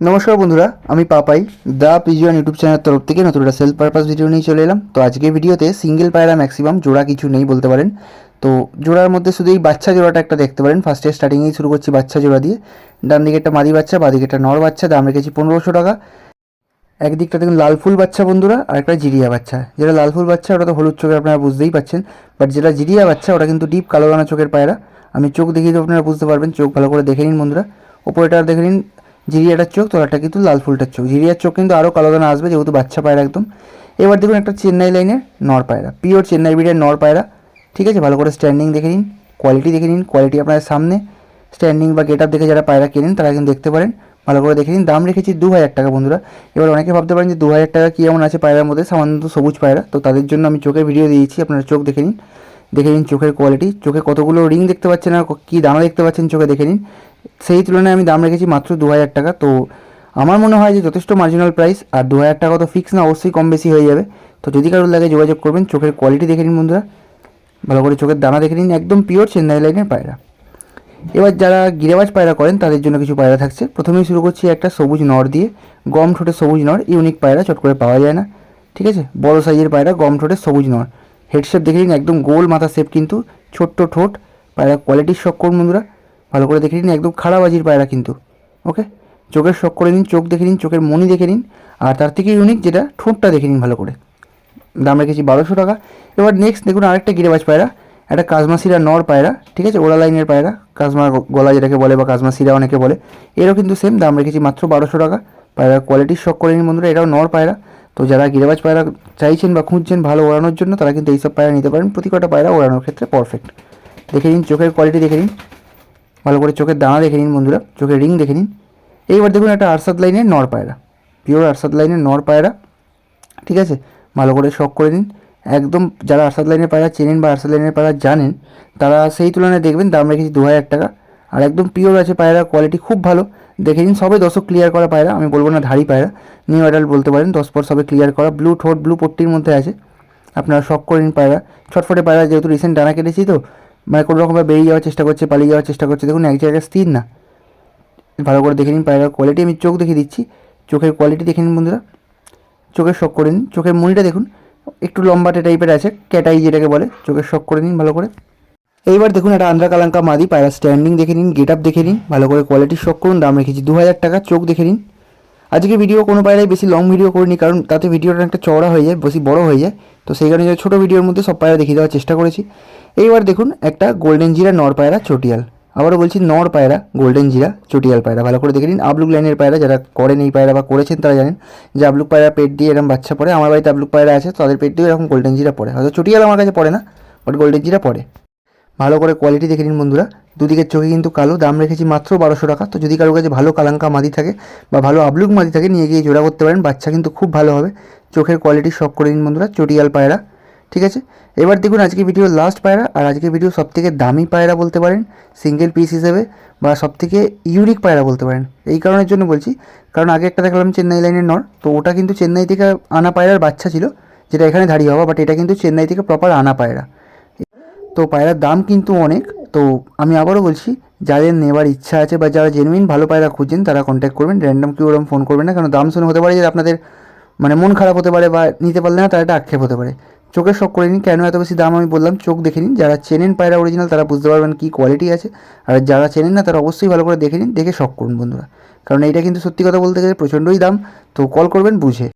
নমস্কার বন্ধুরা, আমি পাপাই, দ্য পিজিওন ইউটিউব চ্যানেলের তরফ থেকে নতুন একটা সেলফ পারপাস ভিডিও নিয়ে চলে এলাম। তো আজকের ভিডিওতে সিঙ্গেল পায়রা ম্যাক্সিমাম জোড়া কিছু নেই বলতে পারেন। তো জোড়ার মধ্যে শুধু এই বাচ্চা জোড়াটা একটা দেখতে পারেন। ফার্স্টে স্টার্টিংয়েই শুরু করছি বাচ্চা জোড়া দিয়ে। ডান দিকে একটা মাদি বাচ্চা, বাঁ দিকে একটা নর বাচ্চা, দাম রেখেছি পনেরোশো টাকা। একদিকটা দেখুন লাল ফুল বাচ্চা বন্ধুরা, আর একটা জিরিয়া বাচ্চা। যেটা লাল ফুল বাচ্চা, ওটা তো হলুদ চোখে আপনারা বুঝতেই পাচ্ছেন। বাট যেটা জিরিয়া বাচ্চা, ওটা কিন্তু ডিপ কালো দানা চোখের পায়রা। আমি চোখ দেখিয়ে দেবো, আপনারা বুঝতে পারবেন। চোখ ভালো করে দেখে নিন বন্ধুরা। ওপরেটা দেখে নিন জিরিয়াটার চোখ তোলাটা কিন্তু লাল ফুলটার চোখ। জিরিয়ার চোখ কিন্তু আরও কালো দানা আসবে, যেহেতু বাচ্চা পায়রা একদম। এবার দেখুন একটা চেন্নাই লাইনের নর পায়রা পিওর চেন্নাই বিডের নর পায়রা। ঠিক আছে, ভালো করে স্ট্যান্ডিং দেখে নিন কোয়ালিটি দেখে নিন কোয়ালিটি আপনার সামনে। স্ট্যান্ডিং বা গেট আপ দেখে যারা পায়রা কেনেন, তারা কিন্তু দেখতে পারেন। ভালো করে দেখে নিন, দাম রেখেছি দু হাজার টাকা বন্ধুরা। এবার অনেকে ভাবতে পারেন যে দু হাজার টাকা কী এমন আছে পায়রার মধ্যে, সামান্য সবুজ পায়রা। তো তাদের জন্য আমি চোখের ভিডিও দিয়েছি, আপনারা চোখ দেখে নিন। দেখে নিন চোখের কোয়ালিটি চোখে কতগুলো রিং দেখতে পাচ্ছেন আর কী দানা দেখতে পাচ্ছেন, চোখে দেখে নিন। সেই তুলনায় আমি দাম রেখেছি মাত্র দু হাজার টাকা। তো আমার মনে হয় যে যথেষ্ট মার্জিনাল প্রাইস আর দু হাজার টাকা তো ফিক্স না, অবশ্যই কম বেশি হয়ে যাবে। তো যদি কারোর লাগে যোগাযোগ করবেন, চোখের কোয়ালিটি দেখে নিন বন্ধুরা। ভালো করে চোখের দানা দেখে নিন, একদম পিওর চেন্নাই লাইনের পায়রা। এবার যারা গিরেবাজ পায়রা করেন, তাদের জন্য কিছু পায়রা থাকছে। প্রথমেই শুরু করছি একটা সবুজ নর দিয়ে। গম ঠোঁটে সবুজ নর ইউনিক পায়রা, চট করে পাওয়া যায় না। ঠিক আছে? বড় সাইজের পায়রা, গম ঠোঁটে সবুজ নর। হেড শেপ দেখে নিন, একদম গোল মাথা শেপ কিন্তু। ছোট্ট ঠোঁট, পায়রা কোয়ালিটির শখ করুন বন্ধুরা। ভালো করে দেখে নিন, একদম খারাপ বাজির পায়রা কিন্তু ওকে চোখের শখ করে নিন, চোখ দেখে নিন, চোখের মনি দেখে নিন, আর তার থেকে ইউনিক যেটা, ঠোঁটটা দেখে নিন ভালো করে। দাম রেখেছি বারোশো টাকা। এবার নেক্সট দেখুন আরেকটা গিরেবাজ পায়রা, একটা কাজমাসিরা নর পায়রা, ঠিক আছে? ওরা লাইনের পায়রা, কাজমা গলা যেটাকে বলে বা কাজমাসিরা অনেকে বলে, এরও কিন্তু সেম দাম রেখেছি মাত্র বারোশো টাকা। পায়রার কোয়ালিটির শখ করে নিন বন্ধুরা, এটাও নর পায়রা। তো যারা গিরেবাজ পায়রা চাইছেন বা খুঁজছেন ভালো ওড়ানোর জন্য, তারা কিন্তু এইসব পায়রা নিতে পারেন। প্রতি কটা পায়রা ওড়ানোর ক্ষেত্রে পারফেক্ট দেখে নিন, চোখের কোয়ালিটি দেখে নিন। ভালো করে চোখের দানা দেখে নিন বন্ধুরা, চোখের রিং দেখে নিন। এইবার দেখুন একটা আরসাদ লাইনের নর পায়রা পিওর আরসাদ লাইনের নর পায়রা, ঠিক আছে? ভালো করে শখ করে নিন। একদম যারা আরসাদ লাইনের পায়রা চেনেন বা আরসাদ লাইনের পায়রা জানেন, তারা সেই তুলনায় দেখবেন দাম রেখেছি দু হাজার টাকা। আর একদম পিওর আছে পায়রা কোয়ালিটি খুব ভালো। দেখে নিন সবে দশক ক্লিয়ার করা পায়রা, আমি বলব না ধাড়ি পায়রা নিউ অ্যাডাল্ট বলতে পারেন, দশ পর সবে ক্লিয়ার করা ব্লু ঠোঁট ব্লু পট্টির মধ্যে আছে। আপনারা শখ করে নিন পায়রা। ছটফটে পায়রা যেহেতু রিসেন্ট ডানা কেটেছি তো মানে কোনো রকমভাবে বেরিয়ে যাওয়ার চেষ্টা করছে, পালিয়ে যাওয়ার চেষ্টা করছে, দেখুন এক জায়গায় স্থির না। ভালো করে দেখে নিন পায়রার কোয়ালিটি আমি চোখ দেখিয়ে দিচ্ছি। চোখের কোয়ালিটি দেখে নিন বন্ধুরা। চোখের শখ করে নিন। চোখের মুড়িটা দেখুন, একটু লম্বাটে টাইপের আছে ক্যাটাই যেটাকে বলে। চোখের শখ করে নিন ভালো করে। এইবার দেখুন একটা আন্দ্রা কালাঙ্কা মাদি, পায়রা স্ট্যান্ডিং দেখে নিন গেট আপ দেখে নিন, ভালো করে কোয়ালিটির শখ করুন, দাম রেখেছি দু হাজার টাকা, চোখ দেখে নিন। আজকে ভিডিও কোনো পায়রাই বেশি লং ভিডিও করিনি, কারণ তাতে ভিডিওটা একটা চওড়া হয়ে যায়, বেশি বড় হয়ে যায়। তো সেই কারণে ছোটো ভিডিওর মধ্যে সব পায়রা দেখিয়ে দেওয়ার চেষ্টা করেছি। এইবার দেখুন, একটা গোল্ডেন জিরা নর পায়রা চটিয়াল আবারও বলছি নর পায়রা গোল্ডেন জিরা চটিয়াল পায়রা ভালো করে দেখে নিন আবলুক লাইনের পায়রা যারা করেন এই পায়রা বা করেছেন তারা জানেন যে আবলুক পায়রা পেট দিয়ে এরকম বাচ্চা পড়ে। আমার বাড়িতে আবলুক পায়রা আছে তাদের পেট দিয়ে এরকম গোল্ডেন জিরা পড়ে। হয়তো চটিয়াল আমার কাছে পড়ে না বাট গোল্ডেন জিরা পড়ে। ভালো করে কোয়ালিটি দেখে নিন বন্ধুরা। দুদিকের চোখে কিন্তু কালো, দাম রেখেছি মাত্র বারোশো টাকা। তো যদি কারোর কাছে ভালো কালাঙ্কা মাদি থাকে বা ভালো আবলুক মাদি থাকে, নিয়ে গিয়ে জোড়া করতে পারেন। বাচ্চা কিন্তু খুব ভালো হবে। চোখের কোয়ালিটি শখ করে নিন বন্ধুরা চটিয়াল পায়রা ঠিক আছে? এবার দেখুন আজকে ভিডিও লাস্ট পায়রা, আর আজকে ভিডিও সবথেকে দামি পায়রা বলতে পারেন সিঙ্গেল পিস হিসেবে, বা সবথেকে ইউনিক পায়রা বলতে পারেন। এই কারণের জন্য বলছি, কারণ আগে একটা দেখলাম চেন্নাই লাইনের নর, তো ওটা কিন্তু চেন্নাই থেকে আনা পায়রার বাচ্চা ছিল, যেটা এখানে দাঁড়িয়ে হওয়া বাট এটা কিন্তু চেন্নাই থেকে প্রপার আনা পায়রা। তো পায়রার দাম কিন্তু অনেক, তো আমি আবারও বলছি, যাদের নেওয়ার ইচ্ছা আছে বা যারা জেনুইন ভালো পায়রা খুঁজছেন, তারা কন্ট্যাক্ট করবেন র্যান্ডম কেউ ওরকম ফোন করবেন না কারণ দাম শুনে হতে পারে যে আপনাদের মানে মন খারাপ হতে পারে বা নিতে পারলে না, তার একটা আক্ষেপ হতে পারে। চোখের শখ করে নিন। কেন এত বেশি দাম আমি বললাম? চোখ দেখে নিন। যারা চেনেন পায়রা অরিজিনাল তারা বুঝতে পারবেন কী কোয়ালিটি আছে। আর যারা চেনেন না, তারা অবশ্যই ভালো করে দেখে নিন, দেখে শখ করুন বন্ধুরা। কারণ এইটা কিন্তু সত্যি কথা বলতে গেলে প্রচণ্ডই দাম। তো কল করবেন, বুঝে।